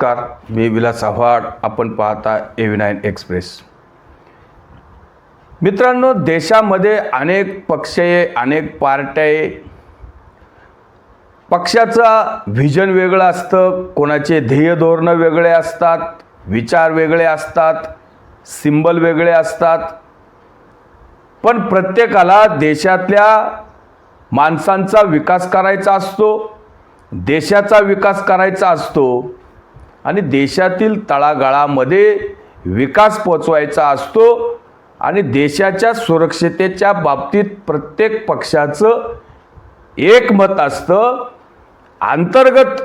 नमस्कार मी विलास आव्हाड. आपण पाहता एव्ही नाईन एक्सप्रेस मित्रांनो देशामध्ये अनेक पक्ष आहे अनेक पार्ट्या आहे पक्षाचा व्हिजन वेगळं असतं कोणाचे ध्येय धोरणं वेगळे असतात विचार वेगळे असतात सिंबल वेगळे असतात. पण प्रत्येकाला देशातल्या माणसांचा विकास करायचा असतो देशाचा विकास करायचा असतो आणि देशातील तळागाळामध्ये विकास पोचवायचा असतो आणि देशाच्या सुरक्षितेच्या बाबतीत प्रत्येक पक्षाचं एक मत असतं. अंतर्गत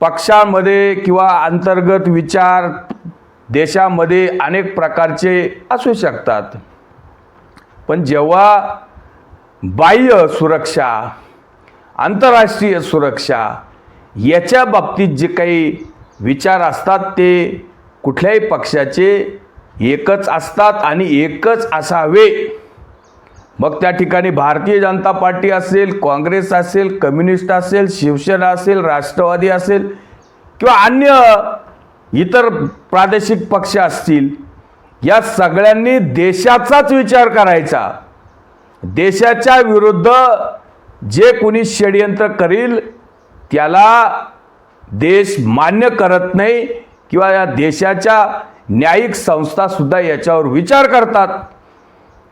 पक्षामध्ये किंवा अंतर्गत विचार देशामध्ये अनेक प्रकारचे असू शकतात. पण जेव्हा बाह्य सुरक्षा आंतरराष्ट्रीय सुरक्षा याच्या बाबतीत जे काही विचार असतात ते कुठल्याही पक्षाचे एकच असतात आणि एकच असावे. मग त्या ठिकाणी भारतीय जनता पार्टी असेल काँग्रेस असेल कम्युनिस्ट असेल शिवसेना असेल राष्ट्रवादी असेल किंवा अन्य इतर प्रादेशिक पक्ष असतील या सगळ्यांनी देशाचाच विचार करायचा. देशाच्या विरुद्ध जे कोणी षडयंत्र करील त्याला देश मान्य करत नाही किंवा या देशाच्या न्यायिक संस्थासुद्धा याच्यावर विचार करतात.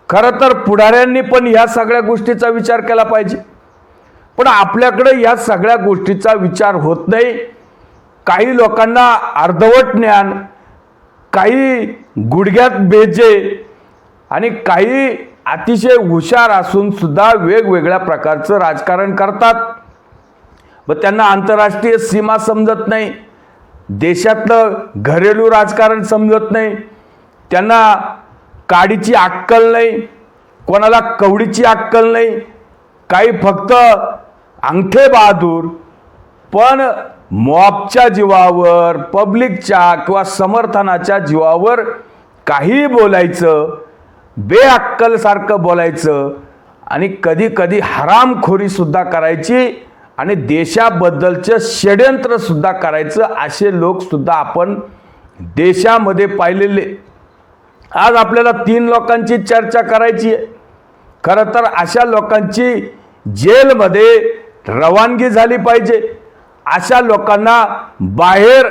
खरं तर पुढाऱ्यांनी पण ह्या सगळ्या गोष्टीचा विचार केला पाहिजे. पण आपल्याकडे या सगळ्या गोष्टीचा विचार होत नाही. काही लोकांना अर्धवट ज्ञान काही गुडघ्यात बेजे आणि काही अतिशय हुशार असूनसुद्धा वेगवेगळ्या प्रकारचं राजकारण करतात. मग त्यांना आंतरराष्ट्रीय सीमा समजत नाही. देशातलं घरेलू राजकारण समजत नाही. त्यांना काडीची अक्कल नाही. कोणाला कवडीची अक्कल नाही. काही फक्त अंगठे बहादूर पण मॉबच्या जीवावर पब्लिकच्या किंवा समर्थनाच्या जीवावर काही बोलायचं बेअक्कलसारखं बोलायचं आणि कधी कधी हरामखोरीसुद्धा करायची आणि देशाबद्दलचं षडयंत्रसुद्धा करायचं असे लोकसुद्धा आपण देशामध्ये पाहिलेले. आज आपल्याला तीन लोकांची चर्चा करायची आहे. खरं तर अशा लोकांची जेलमध्ये रवानगी झाली पाहिजे. अशा लोकांना बाहेर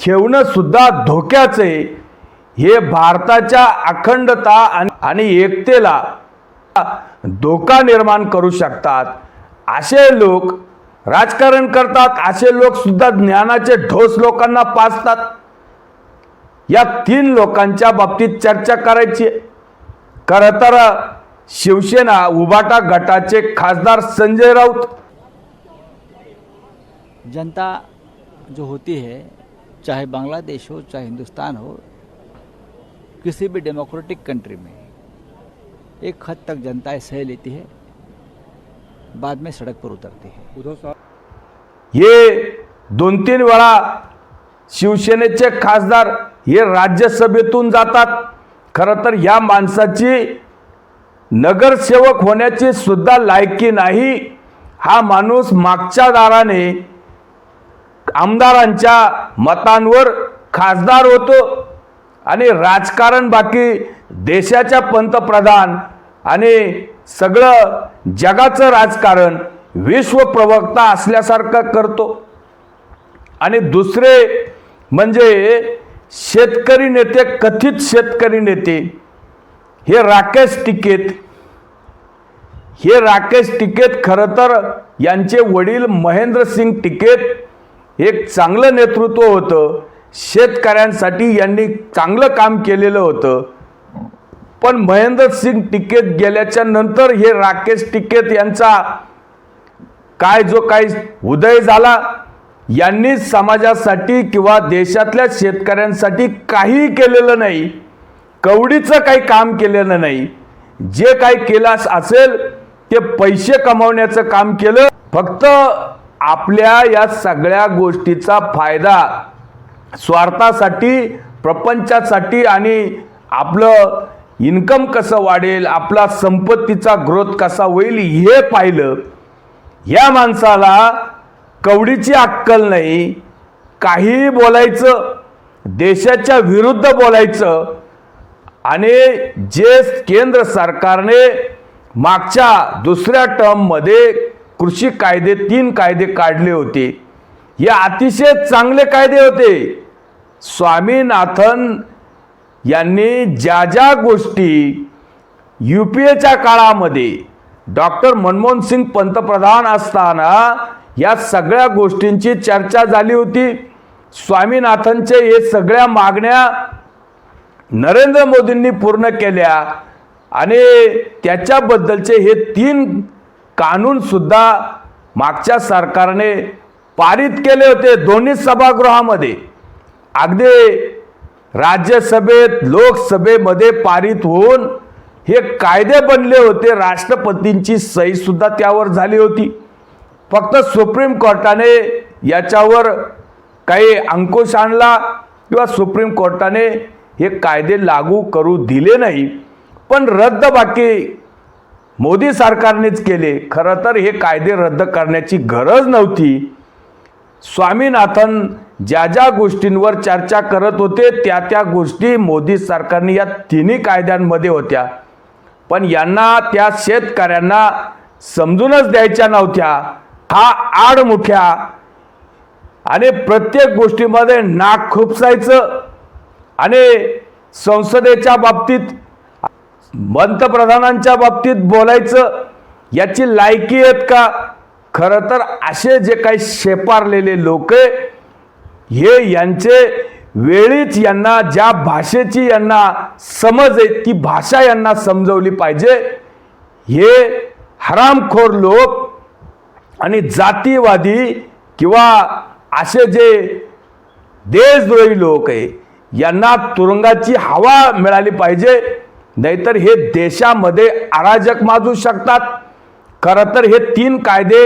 ठेवणंसुद्धा धोक्याचं आहे. हे भारताच्या अखंडता आणि आणि एकतेला धोका निर्माण करू शकतात. असे लोक राजकारण करतात असे लोक सुद्धा ज्ञानाचे ठोस लोकांना पाचतात या तीन लोकांच्या बाबतीत चर्चा करायची. खरं तर शिवसेना उबाटा गटाचे खासदार संजय राऊत. जनता जो होती है चाहे बांग्लादेश हो चाहे हिंदुस्तान हो किसी भी डेमोक्रेटिक कंट्री में एक हद तक जनता सह लेती है। बाद में सड़क पर उतरती है। हे दोन तीन वेळा शिवसेनेचे खासदार हे राज्यसभेतून जातात. खरं तर या माणसाची नगरसेवक होण्याची सुद्धा लायकी नाही. हा माणूस मागच्या दाराने आमदारांच्या मतांवर खासदार होतो आणि राजकारण बाकी देशाच्या पंतप्रधान आणि सगळं जगाचं राजकारण विश्व प्रवक्ता असल्यासारखं करतो. आणि दुसरे म्हणजे शेतकरी नेते कथित शेतकरी नेते हे राकेश टिकेत हे राकेश टिकेत खरं तर यांचे वडील महेंद्रसिंग टिकेत एक चांगलं नेतृत्व होतं. शेतकऱ्यांसाठी यांनी चांगलं काम केलेलं होतं. पण महेंद्रसिंग टिकेत गेल्याच्यानंतर हे राकेश टिकेत यांचा काय जो काही उदय झाला यांनी समाजासाठी किंवा देशातल्या शेतकऱ्यांसाठी काही केलेलं नाही कवडीचं काही काम केलेलं नाही. जे काही केलं असेल ते पैसे कमावण्याचं काम केलं. फक्त आपल्या या सगळ्या गोष्टीचा फायदा स्वार्थासाठी प्रपंचासाठी आणि आपलं इन्कम कसं वाढेल आपला संपत्तीचा ग्रोथ कसा होईल हे पाहिलं. या माणसाला कवडीची अक्कल नाही. काहीही बोलायचं देशाच्या विरुद्ध बोलायचं. आणि जे केंद्र सरकारने मागच्या दुसऱ्या टर्ममध्ये कृषी कायदे तीन कायदे काढले होते. हे अतिशय चांगले कायदे होते. स्वामीनाथन यांनी ज्या ज्या गोष्टी यू पी एच्या काळामध्ये डॉक्टर मनमोहन सिंग पंतप्रधान असताना या सगळ्या गोष्टींची चर्चा झाली होती. स्वामीनाथनचे हे सगळ्या मागण्या नरेंद्र मोदींनी पूर्ण केल्या आणि त्याच्याबद्दलचे हे तीन कानूनसुद्धा मागच्या सरकारने पारित केले होते. दोन्ही सभागृहामध्ये. अगदी राज्यसभेत लोकसभेमध्ये पारित होऊन हे कायदे बनले होते. राष्ट्रपतींची सहीसुद्धा त्यावर झाली होती. फक्त सुप्रीम कोर्टाने याच्यावर काही अंकुश आणला किंवा सुप्रीम कोर्टाने हे कायदे लागू करू दिले नाही. पण रद्द बाकी मोदी सरकारनेच केले. खरं तर हे कायदे रद्द करण्याची गरज नव्हती. स्वामीनाथन ज्या ज्या गोष्टींवर चर्चा करत होते त्या त्या गोष्टी मोदी सरकारने या तिन्ही कायद्यांमध्ये होत्या. पण यांना त्या शेतकऱ्यांना समजूनच द्यायच्या नव्हत्या. हा आडमुठ्या आणि प्रत्येक गोष्टीमध्ये नाक खुपसायचं. आणि संसदेच्या बाबतीत पंतप्रधानांच्या बाबतीत बोलायचं. याची लायकी आहेत का? खरं तर असे जे काही शेपारलेले लोक हे यांचे वेळीच यांना ज्या भाषेची यांना समज आहे ती भाषा यांना समजवली पाहिजे. हे हरामखोर लोक आणि जातीवादी किंवा असे जे देशद्रोही लोक आहे यांना तुरुंगाची हवा मिळाली पाहिजे. नाहीतर हे देशामध्ये अराजक माजू शकतात. खरं तर हे तीन कायदे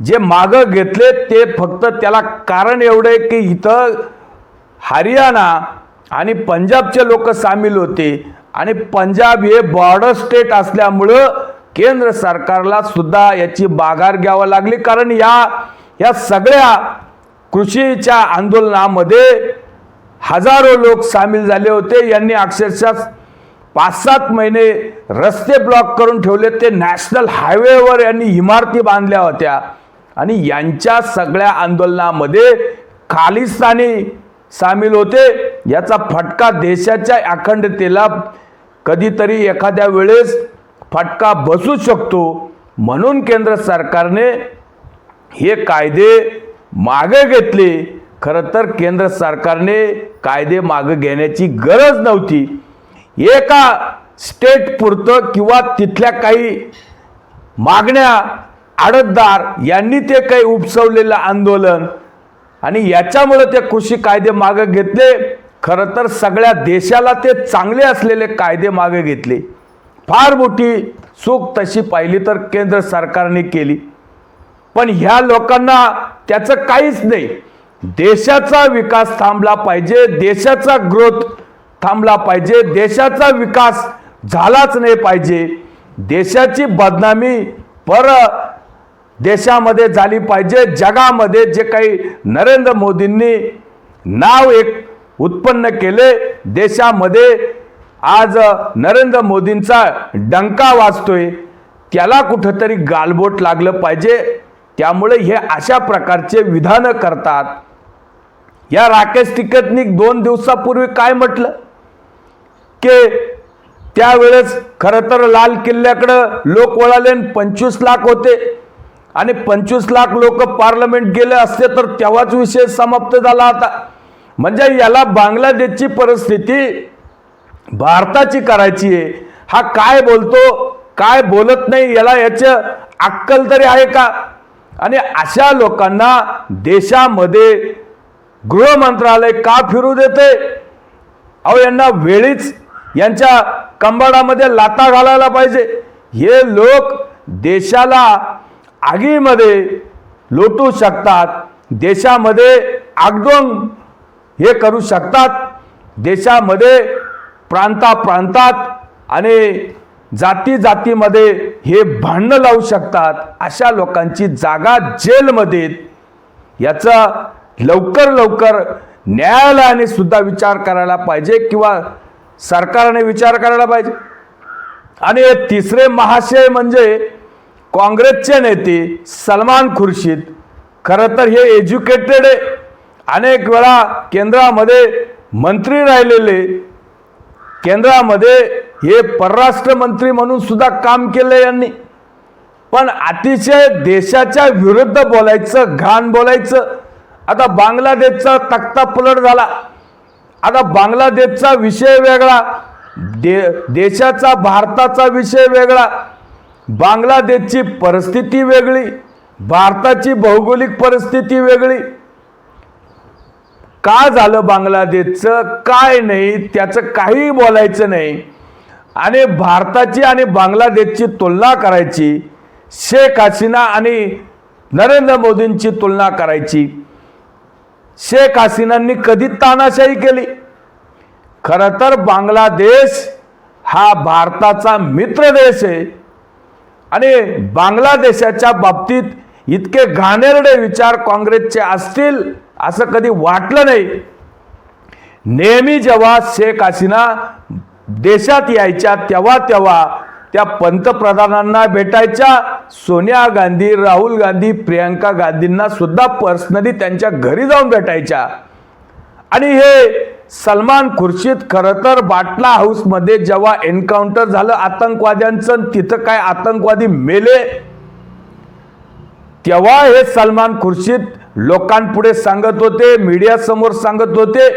जे मागं घेतले ते फक्त त्याला कारण एवढं आहे की इथं हरियाणा आणि पंजाबचे लोक सामील होते. आणि पंजाब हे बॉर्डर स्टेट असल्यामुळं केंद्र सरकारला सुद्धा याची बागार घ्यावं लागली. कारण या या सगळ्या कृषीच्या आंदोलनामध्ये हजारो लोक सामील झाले होते. यांनी अक्षरशः पाच सात महिने रस्ते ब्लॉक करून ठेवले. ते नॅशनल हायवेवर यांनी इमारती बांधल्या होत्या. आणि यांच्या सगळ्या आंदोलनामध्ये खालिस्तानी सामील होते. याचा फटका देशाच्या अखंडतेला कधीतरी एखाद्या वेळेस फटका बसू शकतो. म्हणून केंद्र सरकारने हे कायदे मागे घेतले. खरं तर केंद्र सरकारने कायदे मागे घेण्याची गरज नव्हती. एका स्टेट पुरतं किंवा तिथल्या काही मागण्या आडतदार यांनी ते काही उपसवलेलं आंदोलन आणि याच्यामुळं ते कृषी कायदे मागे घेतले. खरं तर सगळ्या देशाला ते चांगले असलेले कायदे मागे घेतले. फार मोठी चूक तशी पाहिली तर केंद्र सरकारने केली. पण ह्या लोकांना त्याचं काहीच नाही. देशाचा विकास थांबला पाहिजे देशाचा ग्रोथ थांबला पाहिजे. देशाचा विकास झालाच नाही पाहिजे. देशाची बदनामी पर देशामध्ये झाली पाहिजे. जगामध्ये जे काही नरेंद्र मोदींनी नाव एक उत्पन्न केले देशामध्ये आज नरेंद्र मोदींचा डंका वाजतोय. त्याला कुठंतरी गालबोट लागलं पाहिजे. त्यामुळे हे अशा प्रकारचे विधानं करतात. या राकेश टिकटनिक दोन दिवसापूर्वी काय म्हटलं? की त्यावेळेस खरं तर लाल किल्ल्याकडं लोक वळाले आणि पंचवीस लाख होते. आणि पंचवीस लाख लोक पार्लमेंट गेले असते तर तेव्हाच विषय समाप्त झाला होता. म्हणजे याला बांगलादेशची परिस्थिती भारताची करायची आहे. हा काय बोलतो काय बोलत नाही याला याचं अक्कल तरी आहे का? आणि अशा लोकांना देशामध्ये गृह मंत्रालय का फिरू देते अहो यांना वेळीच यांच्या कंबाडामध्ये लाता घालायला पाहिजे. हे लोक देशाला आगीमध्ये लोटू शकतात. देशामध्ये आगदोंग हे करू शकतात. देशामध्ये प्रांता प्रांतात आणि जाती जातीमध्ये हे भांडणं लावू शकतात. अशा लोकांची जागा जेलमध्ये. याचा लवकर लवकर न्यायालयाने सुद्धा विचार करायला पाहिजे किंवा सरकारने विचार करायला पाहिजे. आणि तिसरे महाशय म्हणजे काँग्रेसचे नेते सलमान खुर्शीद. खरं तर हे एज्युकेटेड आहे. अनेक वेळा केंद्रामध्ये मंत्री राहिलेले केंद्रामध्ये हे परराष्ट्र मंत्री म्हणून सुद्धा काम केलं यांनी. पण अतिशय देशाच्या विरुद्ध बोलायचं घाण बोलायचं. आता बांगलादेशचा तक्ता पलट झाला. आता बांगलादेशचा विषय वेगळा दे देशाचा भारताचा विषय वेगळा. बांगलादेशची परिस्थिती वेगळी भारताची भौगोलिक परिस्थिती वेगळी. का झालं बांगलादेशचं? काय नाही त्याचं काही बोलायचं नाही. आणि भारताची आणि बांगलादेशची तुलना करायची शेख हसीना आणि नरेंद्र मोदींची तुलना करायची. शेख हसीनांनी कधी तानाशाही केली. खरं तर बांगलादेश हा भारताचा मित्र देश आहे. आणि बांगलादेशाच्या बाबतीत इतके घाणेरडे विचार काँग्रेसचे असतील असं कधी वाटलं नाही. नेहमी जेव्हा शेख हसीना देशात यायच्या तेव्हा तेव्हा त्या पंतप्रधानांना भेटायच्या सोनिया गांधी राहुल गांधी प्रियंका गांधींना सुद्धा पर्सनली त्यांच्या घरी जाऊन भेटायच्या. आणि हे सलमान खुर्शीद खरं तर बाटला हाऊसमध्ये जेव्हा एन्काउंटर झालं आतंकवाद्यांचं आणि तिथं काय आतंकवादी मेले तेव्हा हे सलमान खुर्शीद लोकांपुढे सांगत होते मीडियासमोर सांगत होते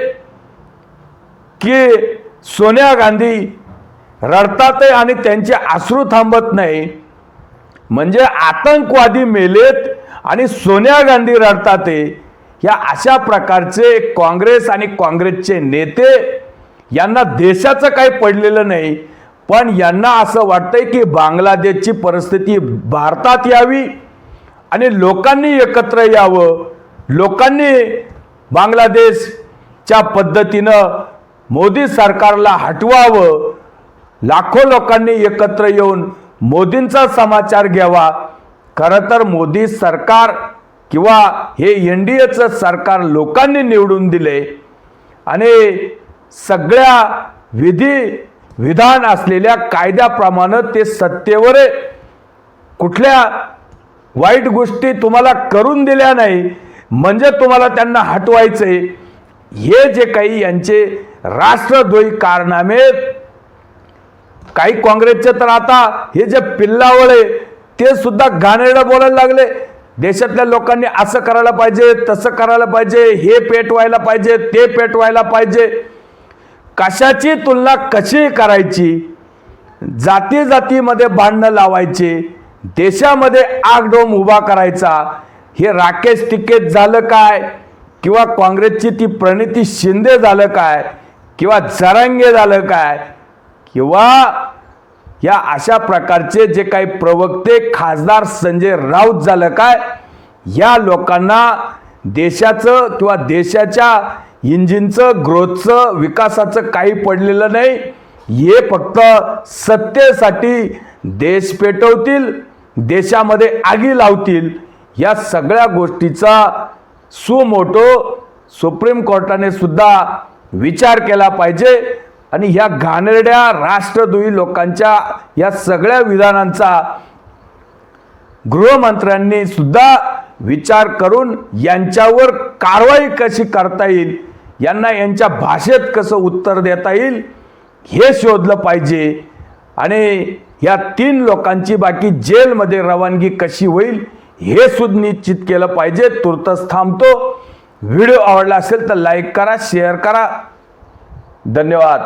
की सोनिया गांधी रडतात आहे आणि त्यांचे आश्रू थांबत नाही. म्हणजे आतंकवादी मेलेत आणि सोनिया गांधी रडतात आहे या अशा प्रकारचे काँग्रेस आणि काँग्रेसचे नेते यांना देशाचं काही पडलेलं नाही पण यांना असं वाटतंय की बांगलादेशची परिस्थिती भारतात यावी आणि लोकांनी एकत्र यावं. लोकांनी बांगलादेशच्या पद्धतीनं मोदी सरकारला हटवावं. लाखो लोकांनी एकत्र येऊन मोदींचा समाचार घ्यावा. खरं तर मोदी सरकार किंवा हे एन डी एचं सरकार लोकांनी निवडून दिले. आणि सगळ्या विधी विधान असलेल्या कायद्याप्रमाणे ते सत्तेवर कुठल्या वाईट गोष्टी तुम्हाला करून दिल्या नाही म्हणजे तुम्हाला त्यांना हटवायचंय. हे जे काही यांचे राष्ट्रद्रोही कारनामे काही काँग्रेसचे तर आता हे जे पिल्लावळे ते सुद्धा घाणेरडं बोलायला लागले. देशातल्या लोकांनी असं करायला पाहिजे तसं करायला पाहिजे हे पेटवायला पाहिजे ते पेटवायला पाहिजे. कशाची तुलना कशी करायची? जाती जातीमध्ये भांडणं लावायचे देशामध्ये आगडोम उभा करायचा. हे राकेश टिकेत झालं काय? किंवा काँग्रेसची ती प्रणिती शिंदे झालं काय? किंवा जरांगे झालं काय? किंवा या अशा प्रकारचे जे काही प्रवक्ते खासदार संजय राऊत झालं काय या लोकांना देशाचं किंवा देशाच्या इंजिनचं ग्रोथचं विकासाचं काही पडलेलं नाही. हे फक्त सत्तेसाठी देश पेटवतील देशामध्ये आगी लावतील. या सगळ्या गोष्टीचा सुमोटो सुप्रीम कोर्टाने सुद्धा विचार केला पाहिजे. आणि ह्या घाणेरड्या राष्ट्रद्रोही लोकांच्या या सगळ्या विधानांचा गृहमंत्र्यांनी सुद्धा विचार करून यांच्यावर कारवाई कशी करता येईल यांना यांच्या भाषेत कसं उत्तर देता येईल हे शोधलं पाहिजे. आणि या तीन लोकांची बाकी जेलमध्ये रवानगी कशी होईल हे सुनिश्चित केलं पाहिजे. तुर्तच थांबतो. व्हिडिओ आवडला असेल तर लाईक करा शेअर करा. धन्यवाद.